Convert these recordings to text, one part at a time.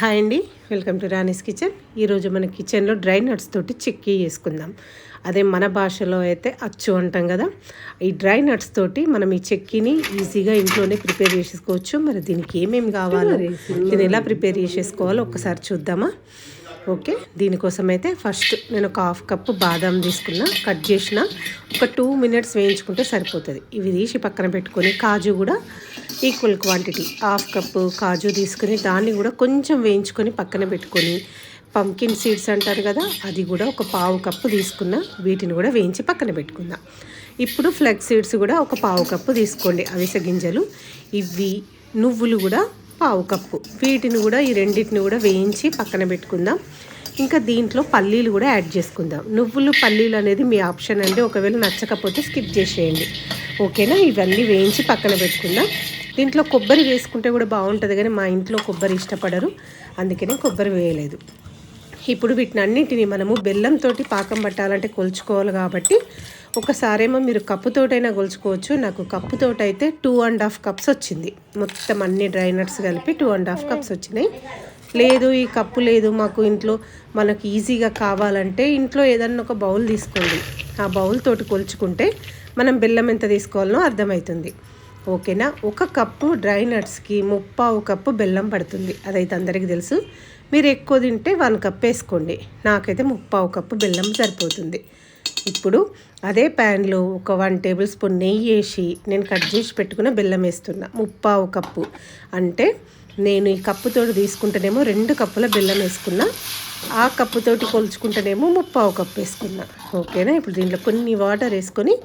Hi అండి. Welcome to Rani's kitchen. ఈరోజు మన కిచెన్లో డ్రై నట్స్ తోటి చిక్కీ చేసుకుందాం. అదే మన భాషలో అయితే అచ్చు అంటాం కదా. ఈ డ్రై నట్స్ తోటి మనం ఈ చెక్కీని ఈజీగా ఇంట్లోనే ప్రిపేర్ చేసేసుకోవచ్చు. మరి దీనికి ఏమేమి కావాలో దీన్ని ఎలా ప్రిపేర్ చేసేసుకోవాలో ఒక్కసారి చూద్దామా. ఓకే. దీనికోసం అయితే ఫస్ట్ నేను ఒక హాఫ్ కప్పు బాదం తీసుకున్నా కట్ చేసిన. ఒక టూ మినిట్స్ వేయించుకుంటే సరిపోతుంది. ఇవి తీసి పక్కన పెట్టుకొని కాజు కూడా ఈక్వల్ క్వాంటిటీ. హాఫ్ కప్పు కాజు తీసుకుని దాన్ని కూడా కొంచెం వేయించుకొని పక్కన పెట్టుకొని పంకిన్ సీడ్స్ అంటారు కదా అది కూడా ఒక పావు కప్పు తీసుకున్న వీటిని కూడా వేయించి పక్కన పెట్టుకుందాం. ఇప్పుడు ఫ్లెక్స్ సీడ్స్ కూడా ఒక పావు కప్పు తీసుకోండి అవిసె గింజలు. ఇవి నువ్వులు కూడా పావు కప్పు. వీటిని కూడా ఈ రెండింటిని కూడా వేయించి పక్కన పెట్టుకుందాం. ఇంకా దీంట్లో పల్లీలు కూడా యాడ్ చేసుకుందాం. నువ్వులు పల్లీలు అనేది మీ ఆప్షన్ అండి. ఒకవేళ నచ్చకపోతే స్కిప్ చేసేయండి. ఓకేనా? ఇవన్నీ వేయించి పక్కన పెట్టుకుందాం. దీంట్లో కొబ్బరి వేసుకుంటే కూడా బాగుంటుంది కానీ మా ఇంట్లో కొబ్బరి ఇష్టపడరు. అందుకనే కొబ్బరి వేయలేదు. ఇప్పుడు వీటిని అన్నింటినీ మనము బెల్లంతో పాకం పట్టాలంటే కొలుచుకోవాలి కాబట్టి ఒకసారేమో మీరు కప్పుతోటైనా కొలుచుకోవచ్చు. నాకు కప్పుతోట అయితే టూ అండ్ హాఫ్ కప్స్ వచ్చింది. మొత్తం అన్ని డ్రై నట్స్ కలిపి టూ అండ్ హాఫ్ కప్స్ వచ్చినాయి. లేదు ఈ కప్పు లేదు. మాకు ఇంట్లో మనకు ఈజీగా కావాలంటే ఇంట్లో ఏదన్నా ఒక బౌల్ తీసుకోండి. ఆ బౌల్ తోటి కొలుచుకుంటే మనం బెల్లం ఎంత తీసుకోవాలనో అర్థమవుతుంది. ఓకేనా? ఒక కప్పు డ్రై నట్స్కి ముప్పావు కప్పు బెల్లం పడుతుంది. అదైతే అందరికీ తెలుసు. మీరు ఎక్కువ తింటే వన్ కప్ వేసుకోండి. నాకైతే ముప్పావు కప్పు బెల్లం సరిపోతుంది. ఇప్పుడు అదే ప్యాన్లో ఒక వన్ టేబుల్ స్పూన్ నెయ్యి వేసి నేను కట్ చేసి పెట్టుకున్న బెల్లం వేస్తున్నా. ముప్పావు కప్పు. అంటే నేను ఈ కప్పుతో తీసుకుంటేనేమో రెండు కప్పుల బెల్లం వేసుకున్నా. ఆ కప్పుతోటి కొలుచుకుంటేనేమో ముప్పావు కప్పు వేసుకున్నా. ఓకేనా? ఇప్పుడు దీంట్లో కొన్ని వాటర్ వేసుకొని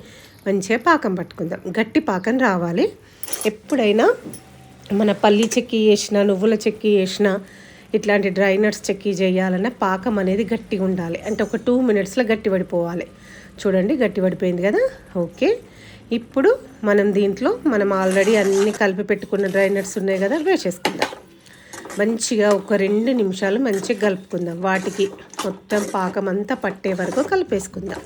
మంచిగా పాకం పట్టుకుందాం. గట్టి పాకం రావాలి. ఎప్పుడైనా మన పల్లి చెక్కి వేసిన నువ్వుల చెక్కి వేసిన ఇట్లాంటి డ్రై నట్స్ చెక్కి చేయాలన్న పాకం అనేది గట్టిగా ఉండాలి. అంటే ఒక టూ మినిట్స్లో గట్టి పడిపోవాలి. చూడండి గట్టి పడిపోయింది కదా? ఓకే. ఇప్పుడు మనం దీంట్లో మనం ఆల్రెడీ అన్నీ కలిపి పెట్టుకున్న డ్రై నట్స్ ఉన్నాయి కదా వేసేసుకుందాం. మంచిగా ఒక రెండు నిమిషాలు మంచిగా కలుపుకుందాం. వాటికి మొత్తం పాకం అంతా పట్టే వరకు కలిపేసుకుందాం.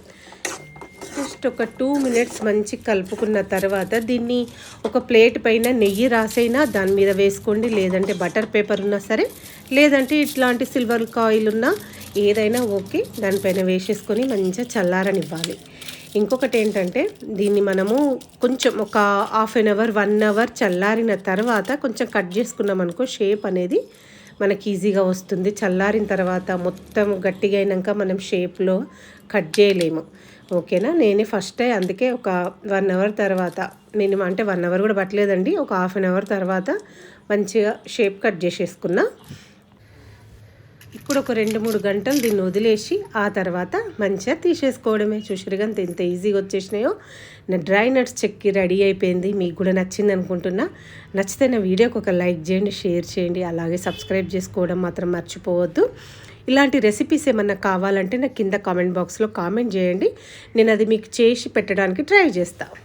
జస్ట్ ఒక టూ మినిట్స్ మంచి కలుపుకున్న తర్వాత దీన్ని ఒక ప్లేట్ పైన నెయ్యి రాసైనా దాని మీద వేసుకోండి. లేదంటే బటర్ పేపర్ ఉన్నా సరే లేదంటే ఇట్లాంటి సిల్వర్ కాయిల్ ఉన్నా ఏదైనా ఓకే దానిపైన వేసేసుకొని మంచిగా చల్లారనివ్వాలి. ఇంకొకటి ఏంటంటే దీన్ని మనము కొంచెం ఒక half an hour one hour చల్లారిన తర్వాత కొంచెం కట్ చేసుకున్నాం అనుకో షేప్ అనేది మనకి ఈజీగా వస్తుంది. చల్లారిన తర్వాత మొత్తం గట్టిగా అయినాక మనం షేప్లో కట్ చేయలేము. ఓకేనా? నేనే ఫస్ట్ అందుకే ఒక వన్ అవర్ తర్వాత నేను అంటే వన్ అవర్ కూడా పట్టలేదండి. ఒక హాఫ్ అన్ అవర్ తర్వాత మంచిగా షేప్ కట్ చేసేసుకున్నా. ఇప్పుడు ఒక రెండు మూడు గంటలు దీన్ని వదిలేసి ఆ తర్వాత మంచిగా తీసేసుకోవడమే. చూసిరుగంత ఎంత ఈజీగా వచ్చేసినాయో. నా డ్రై నట్స్ చెక్కి రెడీ అయిపోయింది. మీకు కూడా నచ్చింది అనుకుంటున్నా. నచ్చితే నా వీడియోకి ఒక లైక్ చేయండి షేర్ చేయండి. అలాగే సబ్స్క్రైబ్ చేసుకోవడం మాత్రం మర్చిపోవద్దు. ఇలాంటి రెసిపీస్ ఏమన్నా కావాలంటే నాకు కింద కామెంట్ బాక్స్లో కామెంట్ చేయండి. నేను అది మీకు చేసి పెట్టడానికి ట్రై చేస్తాను